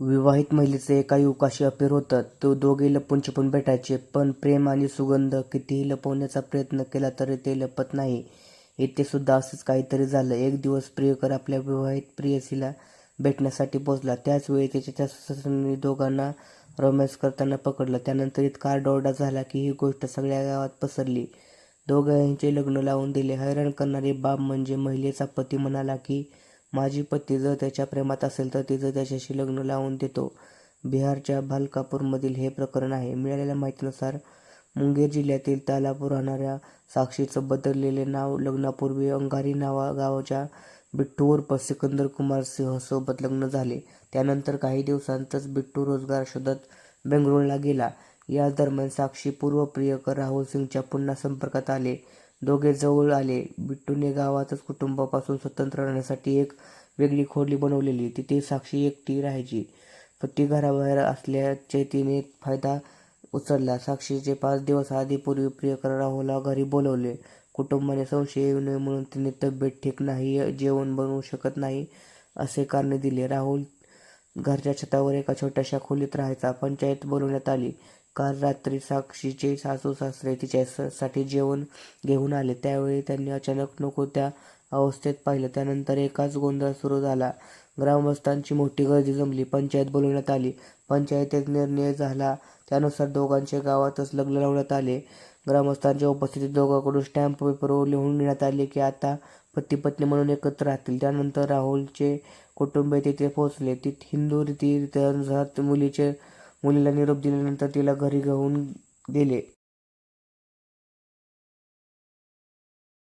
विवाहित महिलेचं एका युवकाशी अफेअर होतं. ते दोघे लपून-छपून भेटायचे. पण प्रेम आणि सुगंध कितीही लपवण्याचा प्रयत्न केला तरी ते लपत नाही. येथे सुद्धा असंच काहीतरी झालं. एक दिवस प्रियकर आपल्या विवाहित प्रियसीला भेटण्यासाठी पोचला त्याच वेळी त्याच्या सासूने दोघांना रोमॅन्स करताना पकडलं. त्यानंतर इतका आरडाओरडा झाला की ही गोष्ट सगळ्या गावात पसरली. दोघांचे लग्न लावून दिले. हैराण करणारी बाब म्हणजे महिलेचा पती म्हणाला की माझी पत्नी जर त्याच्या प्रेमात असेल तर तिचं त्याच्याशी लग्न लावून देतो. बिहारच्या भालकापूरमधील हे प्रकरण आहे. मिळालेल्या माहितीनुसार मुंगेर जिल्ह्यातील तालापूर राहणाऱ्या साक्षीचं बदललेले नाव लग्नापूर्वी अंगारी गावच्या बिट्टू उर्फ सिकंदर कुमार सिंहसोबत लग्न झाले. त्यानंतर काही दिवसांतच बिट्टू रोजगार शोधत बेंगळुरूला गेला. याच दरम्यान साक्षी पूर्व प्रियकर राहुल सिंगच्या पुन्हा संपर्कात आले. दोघे जवळ आले. बिट्टूने गावातच कुटुंबापासून स्वतंत्र राहण्यासाठी एक वेगळी खोली बनवलेली. तिथे साक्षी एकटी राहायची. पती घराबाहेर असल्याचे तिने फायदा उचलला. साक्षीचे पाच दिवस आधीपूर्वी प्रियकर राहुलला घरी बोलवले कुटुंबाने संशय येऊ नये म्हणून तिने तब्येत ठीक नाही, जेवण बनवू शकत नाही असे कारणे दिले राहुल घरच्या छतावर एका छोट्याशा खोलीत राहायचा. पंचायत बोलवण्यात आली. काल रात्री साक्षीचे सासू-सासरे तिच्यासाठी जेवण घेऊन आले. त्यावेळी त्यांनी अचानक नको त्या अवस्थेत पाहिलं. त्यानंतर एकाच गोंधळ सुरू झाला. ग्रामस्थांची मोठी गर्दी जमली. पंचायत बोलवण्यात आली. पंचायतीत निर्णय झाला त्यानुसार दोघांचे गावातच लग्न लावण्यात आले. ग्रामस्थांच्या उपस्थितीत दोघांकडून स्टॅम्प पेपरवर लिहून घेण्यात आले की आता पती-पत्नी म्हणून एकत्र राहतील. त्यानंतर राहुलचे कुटुंब तिथे पोहोचले. हिंदू रीती मुलीचे मुलीला निरोप दिल्यानंतर तिला घरी घेऊन गेले.